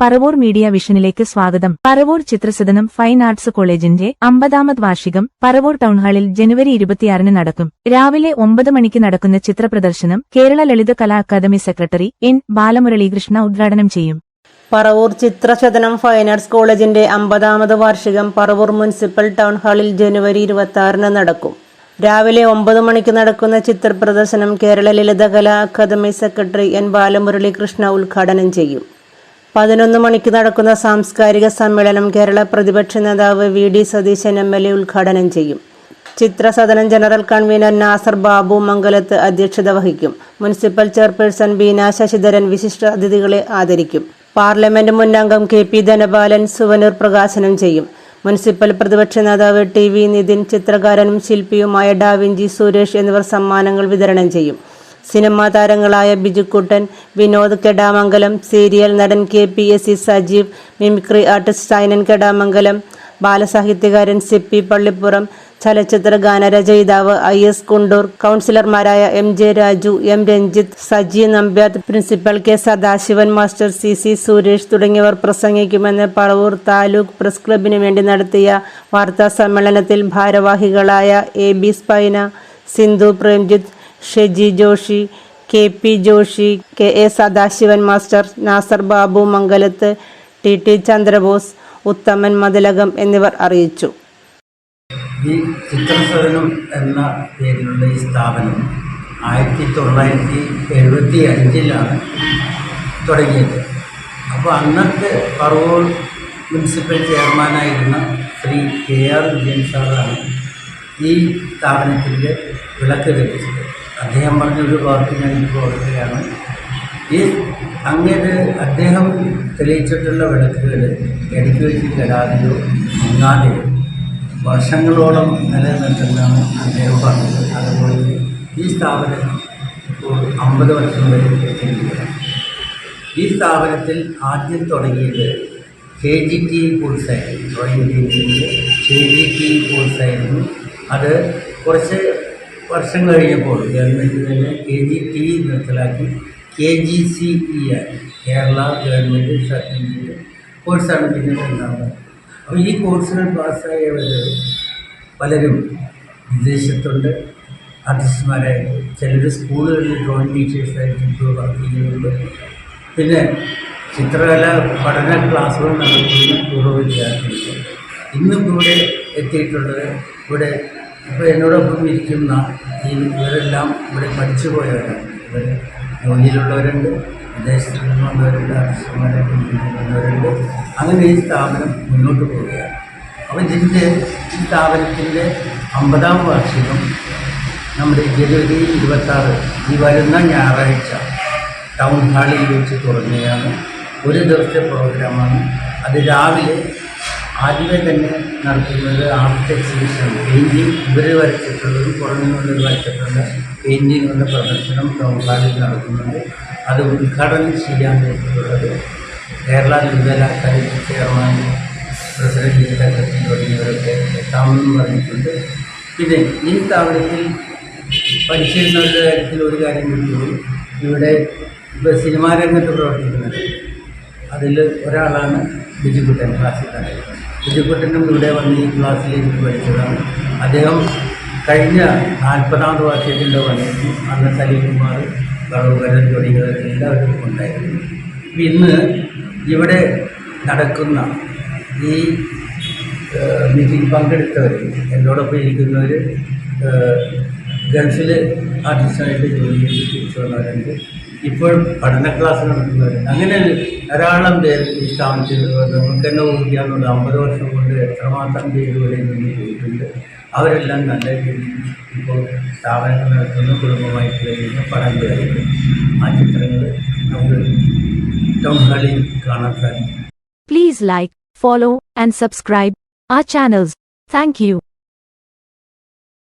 Paravur media വിഷനിലേക്ക് സ്വാഗതം. Paravur Chithrasadanam fine arts കോളേജിന്റെ അമ്പതാമത് വാർഷികം പറവൂർ ടൗൺഹാളിൽ ജനുവരി ഇരുപത്തിയാറിന് നടക്കും. രാവിലെ ഒമ്പത് മണിക്ക് നടക്കുന്ന ചിത്രപ്രദർശനം Kerala Lalitha Kala academy secretary N Balamuralikrishna ഉദ്ഘാടനം ചെയ്യും. പറവൂർ ചിത്രസദനം ഫൈൻ ആർട്സ് കോളേജിന്റെ അമ്പതാമത് വാർഷികം പറവൂർ മുനിസിപ്പൽ ടൗൺ ഹാളിൽ ജനുവരി ഇരുപത്തി ആറിന് നടക്കും. രാവിലെ ഒമ്പത് മണിക്ക് നടക്കുന്ന ചിത്രപ്രദർശനം Kerala Lalithakala academy secretary N Balamuralikrishna ഉദ്ഘാടനം ചെയ്യും. പതിനൊന്ന് മണിക്ക് നടക്കുന്ന സാംസ്കാരിക സമ്മേളനം കേരള പ്രതിപക്ഷ നേതാവ് V D Satheesan M L A ഉദ്ഘാടനം ചെയ്യും. ചിത്രസദനം ജനറൽ കൺവീനർ നാസർ ബാബു മംഗലത്ത് അധ്യക്ഷത വഹിക്കും. മുനിസിപ്പൽ ചെയർപേഴ്സൺ ബീന ശശിധരൻ വിശിഷ്ട അതിഥികളെ ആദരിക്കും. പാർലമെന്റ് മുന്നംഗം കെ പി ധനപാലൻ സുവനൂർ പ്രകാശനം ചെയ്യും. മുനിസിപ്പൽ പ്രതിപക്ഷ നേതാവ് ടി വി നിതിൻ ചിത്രകാരനും ശില്പിയുമായ ഡാവിഞ്ചി സുരേഷ് എന്നിവർ സമ്മാനങ്ങൾ വിതരണം ചെയ്യും. സിനിമാ താരങ്ങളായ ബിജുക്കുട്ടൻ വിനോദ് കെടാമംഗലം സീരിയൽ നടൻ K P S C Sajeev mimicry artist Sainan Kedamangalam ബാലസാഹിത്യകാരൻ Sippy Pallippuram ചലച്ചിത്ര ഗാനരചയിതാവ് ഐ എസ് കുണ്ടൂർ കൗൺസിലർമാരായ M J Raju M Ranjith Saji Nambiath principal K Sadasivan master C C Suresh തുടങ്ങിയവർ പ്രസംഗിക്കുമെന്ന് പറവൂർ താലൂക്ക് പ്രസ് ക്ലബിന് വേണ്ടി നടത്തിയ വാർത്താ സമ്മേളനത്തിൽ ഭാരവാഹികളായ A B Spaina Sindhu Premjith Sheji Joshi K P Joshi K A Sadasivan master Nasar Babu Mangalath T T Chandrabose Uthaman Mathilakam എന്നിവർ അറിയിച്ചു. ഈ ചിത്രസദനം എന്ന പേരിലുള്ള ഈ സ്ഥാപനം ആയിരത്തി തൊള്ളായിരത്തി എഴുപത്തി അഞ്ചിലാണ് തുടങ്ങിയത്. അപ്പോൾ അന്നത്തെ പറവൂർ മുനിസിപ്പൽ ചെയർമാനായിരുന്ന ശ്രീ കെ ആർ വിജയൻ സാറാണ് ഈ സ്ഥാപനത്തിന്റെ വിളക്ക് ലഭിച്ചത്. അദ്ദേഹം പറഞ്ഞൊരു വാക്ക് ഞാൻ ഇപ്പോൾ ഓർക്കുകയാണ്. ഈ അങ്ങനെ അദ്ദേഹം തെളിയിച്ചിട്ടുള്ള വിളക്കുകൾ ഇടയ്ക്ക് വെച്ച് കെടാതെയോ മുങ്ങാതെയോ വർഷങ്ങളോളം നിലനിൽക്കുന്നതാണ് അദ്ദേഹം പറഞ്ഞത്. അതുപോലെ ഈ സ്ഥാപനം ഇപ്പോൾ അമ്പത് വർഷം വരെ ഈ സ്ഥാപനത്തിൽ ആദ്യം തുടങ്ങിയത് കെ ജി ടി കോഴ്സായിരുന്നു. ഡ്രോയിങ് ടീമിന്റെ കെ ജി ടി കോഴ്സായിരുന്നു. അത് കുറച്ച് വർഷം കഴിഞ്ഞപ്പോൾ ഗവൺമെന്റ് തന്നെ കെ ജി ടി നിർത്തലാക്കി. കെ ജി സി ഇ ആയി കേരള ഗവൺമെന്റ് സർട്ടിഫിക്കറ്റ് കോഴ്സാണ് പിന്നീട് ഉണ്ടാകുന്നത് അപ്പോൾ ഈ കോഴ്സുകൾ പാസ്സായവർ പലരും വിദേശത്തുണ്ട്. ആർട്ടിസ്റ്റ്മാരായിട്ട് ചിലർ സ്കൂളുകളിൽ ഡ്രോയിങ് ടീച്ചേഴ്സായിട്ട് വർക്ക് ചെയ്യുന്നുണ്ട് പിന്നെ ചിത്രകല പഠന ക്ലാസ്സുകൾ നടത്തുന്ന പൂർവ വിദ്യാർത്ഥികൾ. ഇന്നും ഇവിടെ എത്തിയിട്ടുള്ളത് ഇവിടെ ഇപ്പോൾ എന്നോടൊപ്പം ഇരിക്കുന്ന ഈ ഇവരെല്ലാം ഇവിടെ പഠിച്ചു പോയവരാണ്. ഇവർ ജോലിയിലുള്ളവരുണ്ട് വിദേശത്ത് നിന്ന് വന്നവരുണ്ട് ആർട്ടിസ്റ്റ്മാരായിട്ട് അങ്ങനെ ഈ സ്ഥാപനം മുന്നോട്ട് പോവുകയാണ്. അപ്പോൾ ഇതിന്റെ ഈ സ്ഥാപനത്തിന്റെ അമ്പതാം വാർഷികം നമ്മുടെ ജനുവരി ഇരുപത്താറ് ഈ വരുന്ന ഞായറാഴ്ച ടൗൺ ഹാളിൽ വെച്ച് തുടങ്ങുകയാണ്. ഒരു ദിവസത്തെ പ്രോഗ്രാമാണ്. അത് രാവിലെ ആദ്യമേ തന്നെ നടത്തുന്നത് ആർട്ട് എക്സിബിഷൻ പെയിന്റിങ് ഇവർ വരച്ചിട്ടുള്ളതും പുറമെന്നുള്ളവർ വരച്ചിട്ടുള്ള പെയിന്റിങ്ങുകളുടെ പ്രദർശനം ടൗൺഹാളിൽ നടക്കുന്നുണ്ട്. അത് ഉദ്ഘാടനം ചെയ്യാൻ വേണ്ടിയിട്ടുള്ളത് Kerala liberal academy chairman president secretary തുടങ്ങിയവരൊക്കെ എത്താമെന്ന് പറഞ്ഞിട്ടുണ്ട്. പിന്നെ ഈ സ്ഥാപനത്തിൽ പരിശീലനങ്ങളുടെ കാര്യത്തിൽ ഒരു കാര്യം കൂടി ഇവിടെ ഇപ്പോൾ സിനിമാ രംഗത്ത് പ്രവർത്തിക്കുന്നത് അതിൽ ഒരാളാണ് ബിജുക്കുട്ടൻ ക്ലാസ്സിലാണ് ബിജുക്കുട്ടനും ഇവിടെ വന്ന് ഈ ക്ലാസ്സിലേക്ക് പഠിച്ചതാണ്. അദ്ദേഹം കഴിഞ്ഞ നാൽപ്പതാമത് വർഷത്തിന്റെ വന്നിരുന്നു അന്ന് സലീംകുമാർ കറുകരൻ തുടങ്ങിയവർ എല്ലാവരും ഉണ്ടായിരുന്നു. ഇന്ന് ഇവിടെ നടക്കുന്ന ഈ മീറ്റിംഗ് പങ്കെടുത്തവർ എന്നോടൊപ്പം ഇരിക്കുന്നവർ ഗൾഫിൽ ആർട്ടിസ്റ്റായിട്ട് ജോലി ചെയ്ത് തിരിച്ചു വന്നവരുണ്ട്. ഇപ്പോൾ പഠന ക്ലാസ് നടത്തുന്നവർ അങ്ങനെ ധാരാളം പേർ ഈ സ്ഥാപനത്തിൽ നമുക്ക് തന്നെ ഊഹിക്കാവുന്നത് അമ്പത് വർഷം കൊണ്ട് എത്രമാത്രം പേര് ഇവിടെ നിന്ന് പോയിട്ടുണ്ട്. അവരെല്ലാം നല്ല രീതിയിൽ ഇപ്പോൾ സ്ഥാപനങ്ങൾ നടത്തുന്ന കുടുംബമായിട്ട് കഴിയുന്ന പഠനം കഴിയുന്നു ആ ചിത്രങ്ങൾ നമുക്ക് ടൗൺ ഹാളിൽ കാണാൻ സാധിക്കും. Please like follow and subscribe ആ ചാനൽസ് താങ്ക് you.